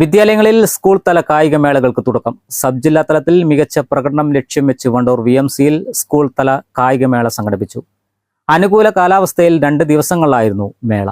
വിദ്യാലയങ്ങളിൽ സ്കൂൾ തല കായികമേളകൾക്ക് തുടക്കം. സബ് ജില്ലാ തലത്തിൽ മികച്ച പ്രകടനം ലക്ഷ്യം വെച്ച് വണ്ടൂർ വി എം സിയിൽ സ്കൂൾ തല കായികമേള സംഘടിപ്പിച്ചു. അനുകൂല കാലാവസ്ഥയിൽ രണ്ട് ദിവസങ്ങളിലായിരുന്നു മേള.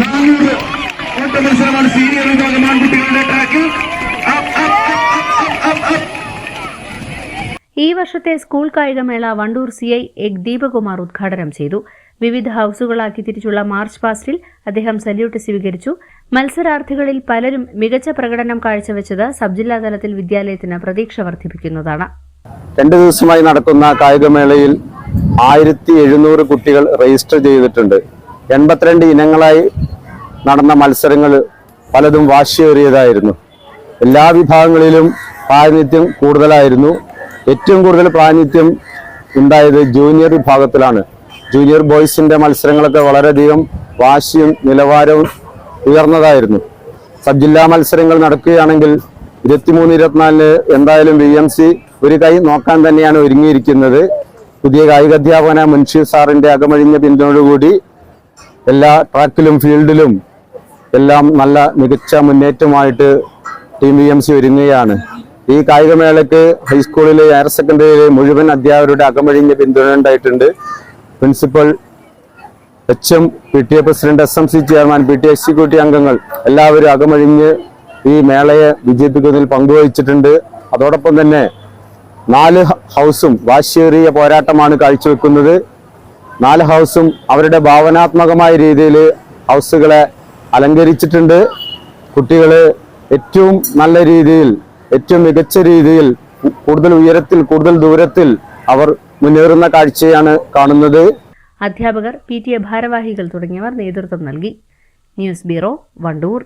നാനൂറ് മത്സരമാണ് സീനിയർ വിഭാഗം ആൺകുട്ടികളുടെ അപ്പ്. ഈ വർഷത്തെ സ്കൂൾ കായികമേള വണ്ടൂർ സി ഐ എഗ് ദീപകുമാർ ഉദ്ഘാടനം ചെയ്തു. വിവിധ ഹൌസുകളാക്കി തിരിച്ചുള്ള മാർച്ച് പാസ്റ്റിൽ അദ്ദേഹം സല്യൂട്ട് സ്വീകരിച്ചു. മത്സരാർത്ഥികളിൽ പലരും മികച്ച പ്രകടനം കാഴ്ചവെച്ചത് സബ് ജില്ലാ തലത്തിൽ വിദ്യാലയത്തിന് പ്രതീക്ഷ വർദ്ധിപ്പിക്കുന്നതാണ്. രണ്ട് ദിവസമായി നടക്കുന്ന കായികമേളയിൽ ആയിരത്തി എഴുന്നൂറ് കുട്ടികൾ രജിസ്റ്റർ ചെയ്തിട്ടുണ്ട്. എൺപത്തിരണ്ട് ഇനങ്ങളായി നടന്ന മത്സരങ്ങൾ പലതും വാശിയേറിയതായിരുന്നു. എല്ലാ വിഭാഗങ്ങളിലും പ്രാതിനിധ്യം കൂടുതലായിരുന്നു. ഏറ്റവും കൂടുതൽ പ്രാതിനിധ്യം ഉണ്ടായത് ജൂനിയർ വിഭാഗത്തിലാണ്. ജൂനിയർ ബോയ്സിന്റെ മത്സരങ്ങളൊക്കെ വളരെയധികം വാശിയും നിലവാരവും ഉയർന്നതായിരുന്നു. സബ് ജില്ലാ മത്സരങ്ങൾ നടക്കുകയാണെങ്കിൽ ഇരുപത്തിമൂന്ന് ഇരുപത്തിനാലിന് എന്തായാലും വി എം സി ഒരു കൈ നോക്കാൻ തന്നെയാണ് ഒരുങ്ങിയിരിക്കുന്നത്. പുതിയ കായികാധ്യാപന മുൻഷി സാറിന്റെ അകമഴിഞ്ഞ പിന്തുണയോടുകൂടി എല്ലാ ട്രാക്കിലും ഫീൽഡിലും എല്ലാം നല്ല മികച്ച മുന്നേറ്റമായിട്ട് ടീം വി എം സി ഒരുങ്ങുകയാണ്. ഈ കായികമേളയ്ക്ക് ഹൈസ്കൂളിലെ ഹയർ സെക്കൻഡറിയിലെ മുഴുവൻ അധ്യാപകരുടെ അകമഴിഞ്ഞ പിന്തുണ ഉണ്ടായിട്ടുണ്ട്. Principal H M P T A president S M C chairman P T executive അംഗങ്ങൾ എല്ലാവരും അകമഴിഞ്ഞ് ഈ മേളയെ വിജയിപ്പിക്കുന്നതിൽ പങ്കുവഹിച്ചിട്ടുണ്ട്. അതോടൊപ്പം തന്നെ നാല് ഹൗസും വാശിയേറിയ പോരാട്ടമാണ് കാഴ്ചവെക്കുന്നത്. നാല് ഹൗസും അവരുടെ ഭാവനാത്മകമായ രീതിയിൽ ഹൗസുകളെ അലങ്കരിച്ചിട്ടുണ്ട്. കുട്ടികൾ ഏറ്റവും നല്ല രീതിയിൽ ഏറ്റവും മികച്ച രീതിയിൽ കൂടുതൽ ഉയരത്തിൽ കൂടുതൽ ദൂരത്തിൽ അവർ മുന്നേറുന്ന കാഴ്ചയാണ് കാണുന്നത്. അധ്യാപകർ പി ടി എ ഭാരവാഹികൾ തുടങ്ങിയവർ നേതൃത്വം നൽകി. News bureau Wandoor.